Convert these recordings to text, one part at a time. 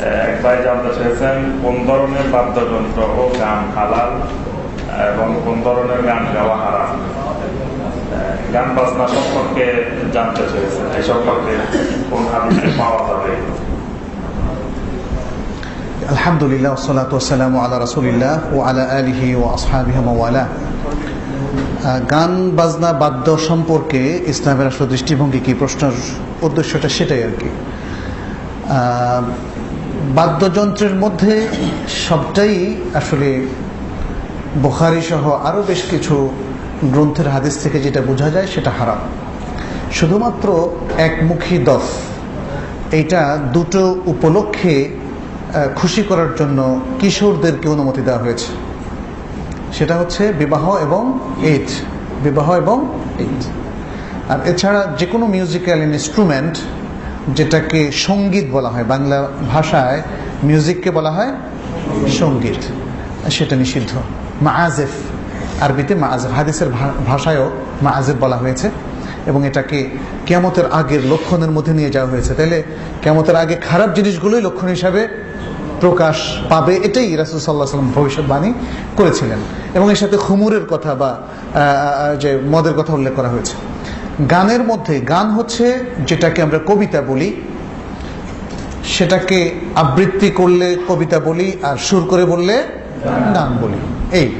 এক ভাই জানতে চেয়েছেন কোন ধরনের বাদ্যযন্ত্র ও গান হালাল এবং কোন ধরনের গান গাওয়া হারাম? গান বাজনা সম্পর্কে জানতে চেয়েছেন, এই সম্পর্কে কোন হাদিসে পাওয়া যাবে? আলহামদুলিল্লাহ বাদ্যযন্ত্রের মধ্যে সবটাই আসলে বুখারি সহ আরও বেশ কিছু গ্রন্থের হাদিস থেকে যেটা বোঝা যায় সেটা হারাম। শুধুমাত্র একমুখী দফ, এইটা দুটো উপলক্ষে খুশি করার জন্য কিশোরদেরকে অনুমতি দেওয়া হয়েছে। সেটা হচ্ছে বিবাহ এবং এইড, বিবাহ এবং এইড। আর এছাড়া যে কোনো মিউজিক্যাল ইনস্ট্রুমেন্ট যেটাকে সংগীত বলা হয়। বাংলা ভাষায় মিউজিককে বলা হয় সংগীত। সেটা নিষিদ্ধ। মাআজেফ আরবিতে মাআজেফ হাদিসের ভাষায়ও মাআজেফ বলা হয়েছে। এবং এটাকে কেয়ামতের আগের লক্ষণের মধ্যে নিয়ে যাওয়া হয়েছে। তাহলে কেয়ামতের আগে খারাপ জিনিসগুলোই লক্ষণ হিসাবে প্রকাশ পাবে। এটাই রাসুল সাল্লাহ সাল্লাম ভবিষ্যৎবাণী করেছিলেন। এবং এর সাথে খুমুরের কথা বা যে মদের কথা উল্লেখ করা হয়েছে। গানের মধ্যে, গান হচ্ছে যেটাকে আমরা কবিতা বলি, সেটাকে আবৃত্তি করলে কবিতা বলি আর সুর করে বললে গান বলি। এই।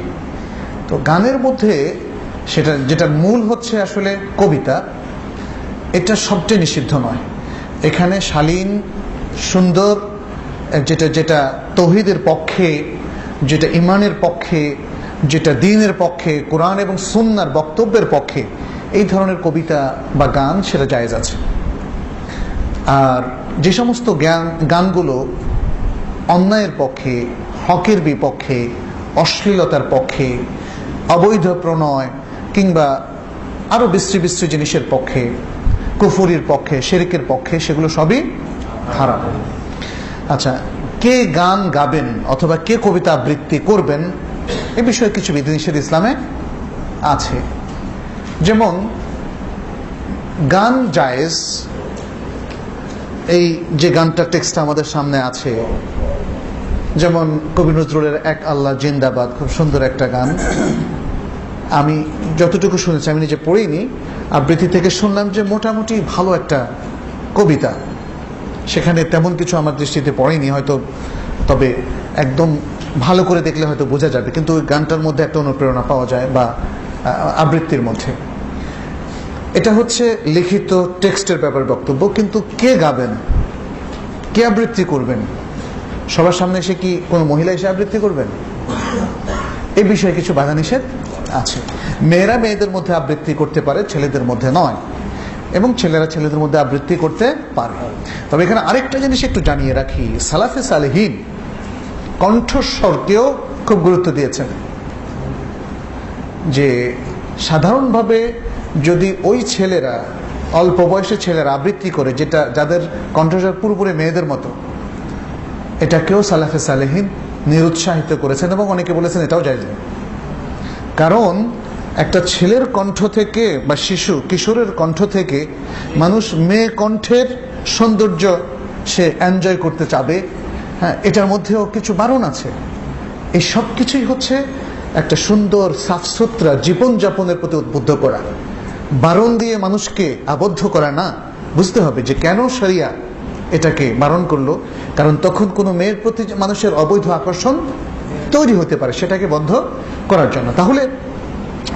তো গানের মধ্যে সেটা যেটা মূল হচ্ছে আসলে কবিতা, এটা সবচেয়ে নিষিদ্ধ নয়। এখানে শালীন, সুন্দর, যেটা যেটা তহিদের পক্ষে, যেটা ইমানের পক্ষে, যেটা দিনের পক্ষে, কোরআন এবং সুন্নার বক্তব্যের পক্ষে এই ধরনের কবিতা বা গান সেটা জায়েজ আছে। আর যে সমস্ত জ্ঞান, গানগুলো অন্যায়ের পক্ষে, হকের বিপক্ষে, অশ্লীলতার পক্ষে, অবৈধ প্রণয় কিংবা আরও বিশ্রী বিশ্রী জিনিসের পক্ষে, কুফুরির পক্ষে, শেরিকের পক্ষে সেগুলো সবই খারাপ আচ্ছা কে গান গাবেন অথবা কে কবিতা আবৃত্তি করবেন এ বিষয়ে কিছু বিধিনিষেধ ইসলামে আছে। যেমন গান জায়েজ, এই যে গানটা টেক্সট আমাদের সামনে আছে, যেমন কবি নজরুলের এক আল্লাহ জিন্দাবাদ, খুব সুন্দর একটা গান। আমি যতটুকু শুনেছি, আমি নিজে পড়িনি, আবৃত্তি থেকে শুনলাম যে মোটামুটি ভালো একটা কবিতা। সেখানে তেমন কিছু আমার দৃষ্টিতে পড়েনি, হয়তো তবে একদম ভালো করে দেখলে হয়তো বোঝা যাবে, কিন্তু ওই গানটার মধ্যে একটা অনুপ্রেরণা পাওয়া যায় বা আবৃত্তির মধ্যে। এটা হচ্ছে লিখিত টেক্সটের ব্যাপারে বক্তব্য, কিন্তু কে গাবেন? কে আবৃত্তি করবেন? সবার সামনে এসে কি কোনো মহিলা এসে আবৃত্তি করবেন? এই বিষয়ে কিছু বাধা নিষেধ আছে। মেয়েরা মেয়েদের মধ্যে আবৃত্তি করতে পারে, ছেলেদের মধ্যে নয়। এবং ছেলেরা ছেলেদের মধ্যে আবৃত্তি করতে পারে। তবে এখানে আরেকটা জিনিস একটু জানিয়ে রাখি। সালাফে সালেহীন কণ্ঠস্বরকেও খুব গুরুত্ব দিয়েছেন। যে সাধারণভাবে যদি ওই ছেলেরা অল্প বয়সী ছেলেরা আবৃত্তি করে, যেটা যাদের কণ্ঠস্বর পুরোপুরি মেয়েদের মতো এটাকেও সালাফে সালেহীন নিরুৎসাহিত করেছেন এবং অনেকে বলেছেন এটাও যায় কারণ একটা ছেলের কণ্ঠ থেকে বা শিশু, কিশোরের কণ্ঠ থেকে মানুষ মেয়ে কণ্ঠের সৌন্দর্য সে এনজয় করতে চাবে। হ্যাঁ এটার মধ্যেও কিছু বারণ আছে। এই সব কিছুই হচ্ছে একটা সুন্দর সাফসুতরা জীবনযাপনের প্রতি উদ্বুদ্ধ করা। বারণ দিয়ে মানুষকে আবদ্ধ করা না, বুঝতে হবে যে কেন সারিয়া এটাকে বারণ করল। কারণ তখন কোনো মেয়ের প্রতি মানুষের অবৈধ আকর্ষণ তৈরি হতে পারে, সেটাকে বন্ধ করার জন্য। তাহলে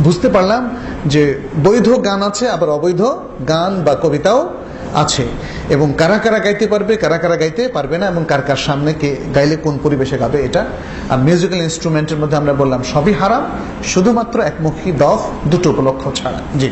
বুঝতে পারলাম যে বৈধ গান আছে, আবার অবৈধ গান বা কবিতাও আছে। এবং কারা কারা গাইতে পারবে, কারা কারা গাইতে পারবে না, এবং কার কার সামনে কে গাইলে কোন পরিবেশে গাবে এটা। আর মিউজিক্যাল ইনস্ট্রুমেন্টের মধ্যে আমরা বললাম, সবই হারাম, শুধুমাত্র একমুখী দফ দুটো উপলক্ষ ছাড়া। জি।